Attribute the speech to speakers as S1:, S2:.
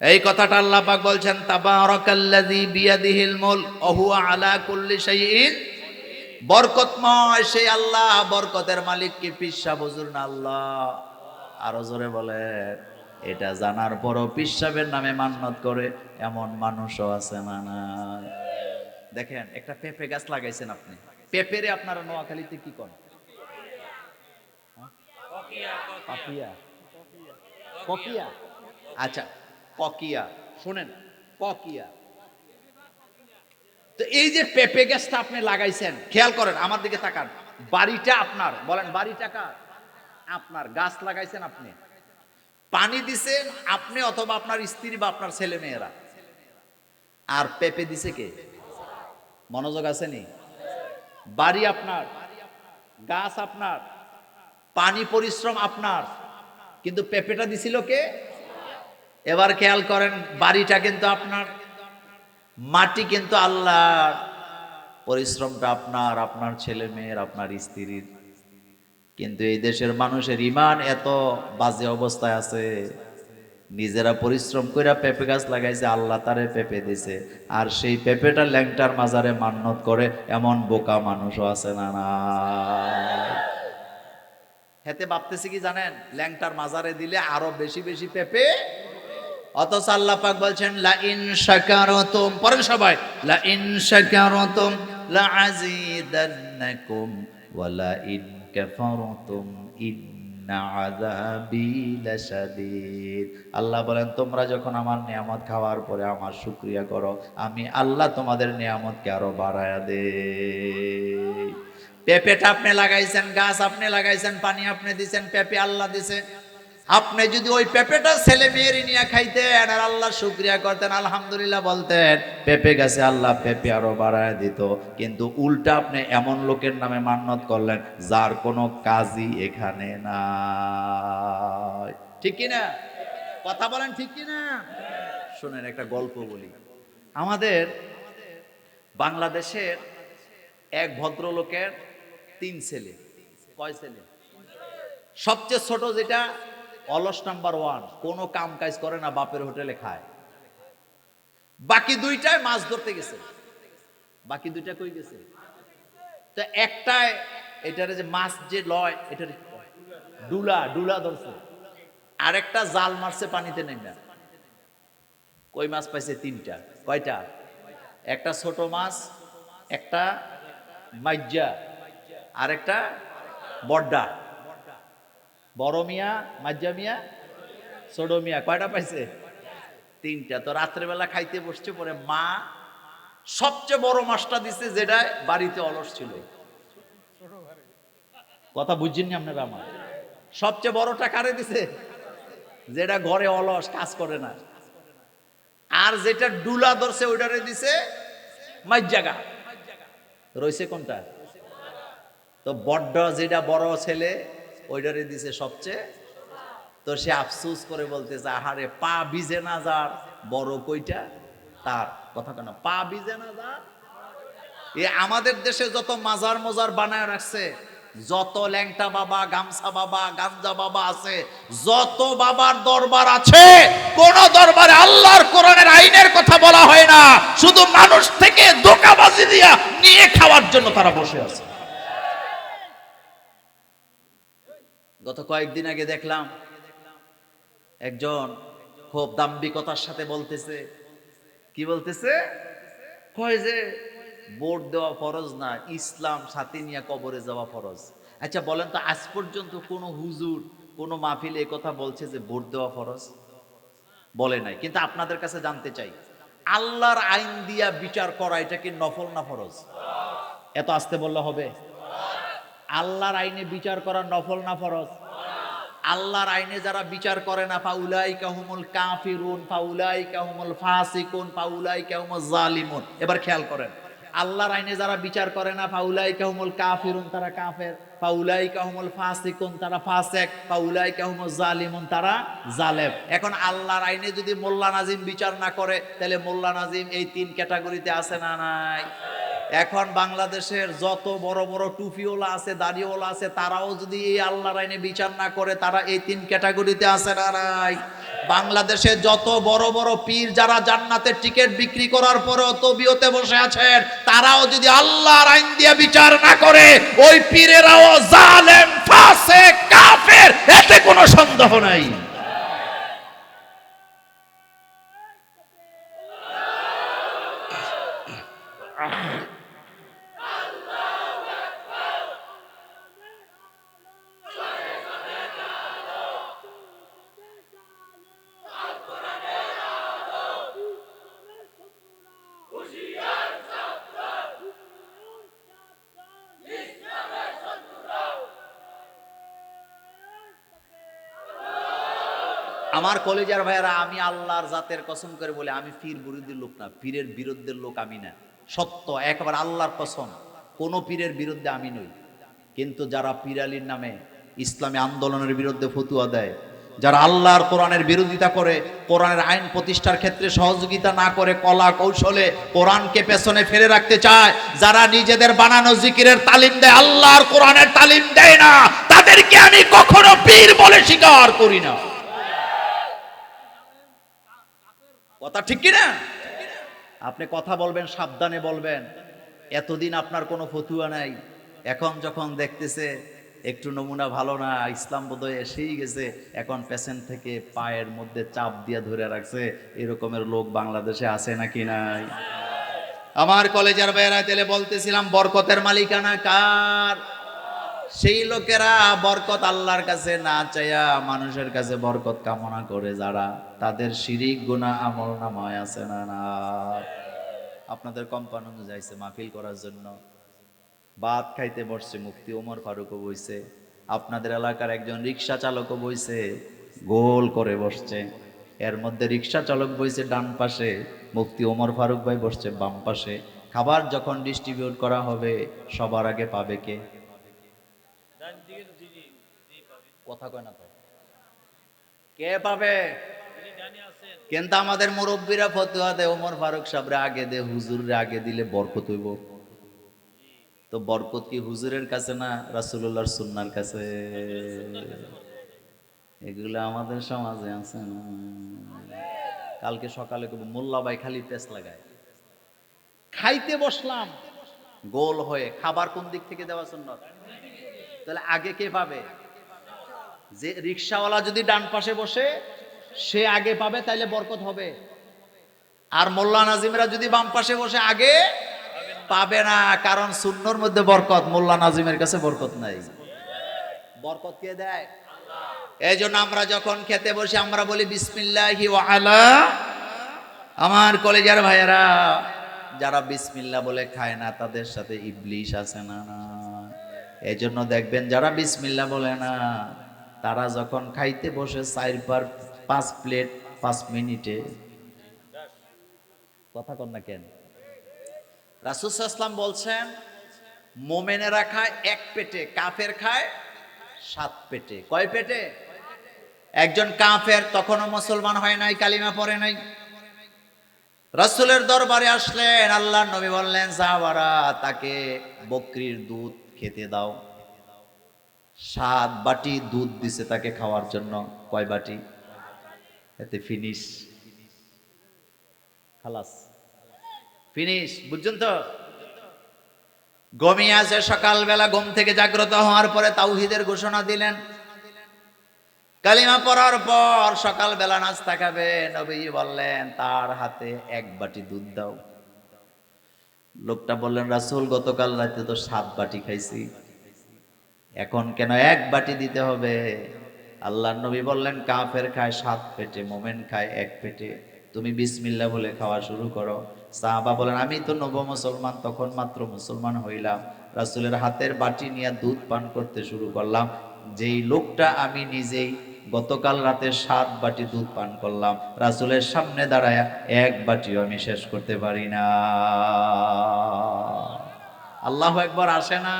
S1: এই কথাটা আল্লাহ পাক বলছেন, তাবারাকাল্লাযী বিয়াদিহিল মুলক ওয়া হুয়া আলা কুল্লি শাইইন বরকতময় সেই আল্লাহ, বরকতের মালিক কি পিসা বুজুর না আল্লাহ? আরও জোরে বলে এটা জানার পরও পিসাবের নামে মান্নত করে এমন মানুষও আছে না নাই। দেখেন, একটা পেঁপে গাছ লাগাইছেন আপনি, পেঁপেরে আপনারা নোয়াখালীতে কি করেন? পাপিয়া। আচ্ছা ককিয়া শুনেন ককিয়া তো এই যে পেঁপে গাছটা আপনি লাগাইছেন, খেয়াল করেন, আমার দিকে তাকান। বাড়িটা আপনার, বলেন, বাড়িটা কার? আপনার, গাছ লাগাইছেন আপনি। পানি দিছেন আপনি অথবা আপনার স্ত্রী বা আপনার ছেলে মেয়েরা। আর পেঁপে দিছে কে? মনোযোগ আছে নি? বাড়ি আপনার, গাছ আপনার, পানি পরিশ্রম আপনার। কিন্তু পেঁপেটা দিছিল কে? এবার খেয়াল করেন, বাড়িটা কিন্তু আপনার, মাটি কিন্তু আল্লাহর। পরিশ্রমটা আপনার আপনার ছেলে মেয়ের, আপনার স্ত্রীর। কিন্তু এই দেশের মানুষের ইমান এত বাজে অবস্থায় আছে, নিজেরা পরিশ্রম করে পেঁপে গাছ লাগাইছে, আল্লাহ তারে পেঁপে দিছে। আর সেই পেঁপেটা ল্যাংটার মাজারে মান্নত করে এমন বোকা মানুষও আছে না না। হেতে ভাবতেছি কি জানেন, ল্যাংটার মাজারে দিলে আরও বেশি বেশি পেঁপে অথচ আল্লাহ পাক বলছেন লা ইন শাকারতুম পড়েন সবাই লা ইন শাকারতুম লা আযীদান্নাকুম ওয়া লা ইন কাফারতুম ইন্না আযাবি লাশাদীদ। আল্লাহ বলেন, তোমরা যখন আমার নিয়ামত খাওয়ার পরে আমার শুকরিয়া করো, আমি আল্লাহ তোমাদের নিয়ামতকে আরও বাড়ায়া দেই। পেঁপেটা আপনি লাগাইছেন, গাছ আপনি লাগাইছেন, পানি আপনি দিছেন, পেঁপে আল্লাহ দিছে। আপনি যদি ওই পেঁপেটা ছেলে মেয়ের নিয়ে খাইতেন আর আল্লাহ শুক্রিয়া করতেন, আলহামদুলিল্লাহ বলতেন, পেঁপে গাছে আল্লাহ পেঁপে আরও বাড়ায় দিত। কিন্তু উল্টা আপনি এমন লোকের নামে মান্নত করলেন, যার কোনো কাজই এখানে নাই। ঠিক কি না কথা বলেন ঠিক কি না শোনেন, একটা গল্প বলি। আমাদের বাংলাদেশের এক ভদ্রলোকের তিন ছেলে। কয় ছেলে? সবচেয়ে ছোট যেটা অলস নাম্বার ওয়ান, কোনো কাম কাজ করে না, বাপের হোটেলে খায়। বাকি দুইটায় মাছ ধরতে গেছে। বাকি দুইটা কই গেছে? তো একটায় এটারে যে মাছ যে লয়, এটার ডুলা ডুলা ধরছে। আরেকটা জাল মারছে পানিতে নেমে কই মাছ পাইছে? তিনটা। কয়টা? একটা ছোট মাছ, একটা মাইজা আর একটা বড্ডা। বড় মিয়া মাজ্জা মিয়া, ছোট মিয়া, কয়টা পাইছে? তিনটা। তো রাত্রেবেলা খাইতে বসছে, পরে মা সবচেয়ে বড় মাছটা দিছে যেটা বাড়িতে অলস ছিল। কথা বুঝছেননি আপনারা আমার? সবচেয়ে বড়টা কারে দিছে? যেটা ঘরে অলস, কাজ করে না। আর যেটা ডুলা ধরছে, ওইটারে দিছে মাইজাগা রইছে কোনটা? তো বড্ড যেটা বড় ছেলে ওইটারে দিছে সবচেয়ে? তো সে আফসুস করে বলতেছে, আহারে, পা ভিজে না যার, বড় কইটা তার। কথা কেন পা ভিজে না যার? এ আমাদের দেশে যত মাজার মজার বানায় রাখছে, যত ল্যাংটা বাবা, গামছা বাবা গাঞ্জা বাবা আছে, যত বাবার দরবার আছে, কোন দরবারে আল্লাহর কোরআনের আইনের কথা বলা হয় না। শুধু মানুষ থেকে দোকাবাজি দিয়া নিয়ে খাওয়ার জন্য তারা বসে আছে। গত কয়েকদিন আগে দেখলাম একজন খুব দাম্ভিকতার সাথে বলতেছে, কি বলতেছে? কয় যে, ভোট দেওয়া ফরজ না, ইসলাম সাথে নিয়ে কবরে যাওয়া ফরজ। আচ্ছা বলেন তো, আজ পর্যন্ত কোনো হুজুর, কোনো মাহফিলে এ কথা বলছে যে ভোট দেওয়া ফরজ? বলে নাই, কিন্তু আপনাদের কাছে জানতে চাই, আল্লাহর আইন দিয়া বিচার করা, এটা কি নফল না ফরজ? এত আসতে বললে হবে? আল্লাহর আইনে বিচার করা নফল না ফরজ? আল্লাহর আইনে যারা বিচার করে না ফাউলাই কাহুমুল কাফিরুন ফাউলাই কাহুমুল ফাসিকুন ফাউলাই কাহুমুল জালিমুন। এবার খেয়াল করেন, আল্লাহর আইনে যারা বিচার করে না ফাউলাই কাহুমুল কাফিরুন তারা কাফের ফাউলাই কাহুমুল ফাসিকুন তারা ফাসেক পাউলাই কাহুমুল জালিমুন তারা জালেম। এখন আল্লাহর আইনে যদি মোল্লা নাজিম বিচার না করে, তাহলে মোল্লা নাজিম এই তিন ক্যাটাগরিতে আছে না নাই? এখন বাংলাদেশের যত বড় বড় টুপিওয়ালা আছে, দাড়িওয়ালা আছে, তারাও যদি এই আল্লাহর আইনে বিচার না করে, তারা এই তিন ক্যাটাগরিতে আছে না নাই? বাংলাদেশে যত বড় বড় পীর যারা জান্নাতের টিকিট বিক্রি করার পরেও তবিয়তে বসে আছেন, তারাও যদি আল্লাহর আইন দিয়ে বিচার না করে, ওই পীরেরাও জালেম ফাসে কাফের, এতে কোনো সন্দেহ নাই। আমার কলেজার ভাইয়েরা, আমি আল্লাহর জাতের কসম করে বলে, আমি পীর বিরোধী লোক না, পীরের বিরুদ্ধের লোক আমি না। সত্য, একবার আল্লাহর কসম, কোন পীরের বিরুদ্ধে আমি নই। কিন্তু যারা পীরালির নামে ইসলামী আন্দোলনের বিরুদ্ধে ফতুয়া দেয়, যারা আল্লাহর কোরআনের বিরোধিতা করে, কোরআনের আইন প্রতিষ্ঠার ক্ষেত্রে সহযোগিতা না করে, কলা কৌশলে কোরআনকে পেছনে ফেলে রাখতে চায়, যারা নিজেদের বানানো জিকিরের তালিম দেয়, আল্লাহর কোরআনের তালিম দেয় না, তাদেরকে আমি কখনো পীর বলে স্বীকার করি না। কথা ঠিক কি না আপনি কথা বলবেন, সাবধানে বলবেন। এতদিন আপনার কোনো ফতুয়া নাই। এখন যখন দেখতেছে একটু নমুনা ভালো না, ইসলাম বোধহয় এসেই গেছে। এখন পেশেন্ট থেকে পায়ের মধ্যে চাপ দিয়ে ধরে রাখছে। এরকমের লোক বাংলাদেশে আছে নাকি নাই? আমার কলেজের বাইরা তেলে বলতেছিলাম, বরকতের মালিকানা কার? সেই লোকেরা বরকত আল্লাহর কাছে না চাইয়া মানুষের কাছে বরকত কামনা করে যারা, তাদের শিরিক গুণা আমল নামায় আছে না না? আপনাদের কোম্পানি যাইছে মাহফিল করার জন্য। ভাত খাইতে বসছে মুক্তি ওমর ফারুকও বইছে, আপনাদের এলাকার একজন রিক্সা চালকও বইছে, গোল করে বসছে। এর মধ্যে রিক্সা চালক বইছে ডান পাশে মুক্তি ওমর ফারুক ভাই বসছে বাম পাশে। খাবার যখন ডিস্ট্রিবিউট করা হবে, সবার আগে পাবে কে? কথা কয় না তো কে পাবে? কিন্তু আমাদের মুরব্বীরা ফতুয়া দেয়, ওমর ফারুক সাহেবরে আগে দে হুজুরে আগে দিলে বরকত হইব। তো বরকত কি হুজুরের কাছে না রাসূলুল্লাহর সুন্নার কাছে? এগুলো আমাদের সমাজে আছে না। কালকে সকালে মোল্লা ভাই খালি পেস লাগায়। খাইতে বসলাম, গোল হয়ে। খাবার কোন দিক থেকে দেওয়া সুন্নত? তাহলে আগে কে পাবে? যে রিক্সাওয়ালা যদি ডান পাশে বসে সে আগে পাবে তাইলে বরকত হবে। আর মোল্লা নাজিমরা যদি বাম পাশে বসে আগে পাবে না কারণ শূন্যর মধ্যে বরকত মোল্লা নাজিমের কাছে বরকত নাই। বরকত কে দেয়? এই জন্য আমরা যখন খেতে বসি আমরা বলি বিসমিল্লাহি আলা আমার কলেজার ভাইয়েরা যারা বিসমিল্লা বলে খায় না তাদের সাথে ইবলিশ আছে না না। এই জন্য দেখবেন যারা বিসমিল্লা বলে না তারা যখন খাইতে বসে চার পার পাঁচ প্লেট, পাঁচ মিনিটে। কথা কন না কেন? রাসুসাল্লাম বলছেন, মোমেনেরা খায় এক পেটে, কাফের খায় সাত পেটে। কয় পেটে? একজন কাফের তখনও মুসলমান হয় নাই, কালিমা পড়ে নাই। রাসূলের দরবারে আসলেন আল্লাহ নবী বললেন সাহাবারা তাকে বকরির দুধ খেতে দাও। সাত বাটি দুধ দিছে তাকে খাওয়ার জন্য। কয় বাটি? এতে ফিনিশ। খালাস। ফিনিশ, বুঝছেন তো? ঘুমিয়ে আছে, সকালবেলা গম থেকে জাগ্রত হওয়ার পরে তাওহিদের ঘোষণা দিলেন। কালিমা পড়ার পর সকালবেলা নাস্তা খাবে, নবী বললেন, তার হাতে এক বাটি দুধ দাও। লোকটা বললেন, রাসূল, গতকাল রাতে তো সাত বাটি খাইছি। এখন কেন এক বাটি দিতে হবে? আল্লাহ নবী বললেন, কাফের খায় সাত পেটে, মোমেন খায় এক পেটে। তুমি বিসমিল্লা বলে খাওয়া শুরু করো। সাহাবা বলেন, আমি তো নব মুসলমান, তখন মাত্র মুসলমান হইলাম। রাসূলের হাতের বাটি নিয়ে দুধ পান করতে শুরু করলাম। যেই লোকটা আমি নিজেই গতকাল রাতে সাত বাটি দুধ পান করলাম। রাসুলের সামনে দাঁড়ায় এক বাটিও আমি শেষ করতে পারি না। আল্লাহ একবার আসে না।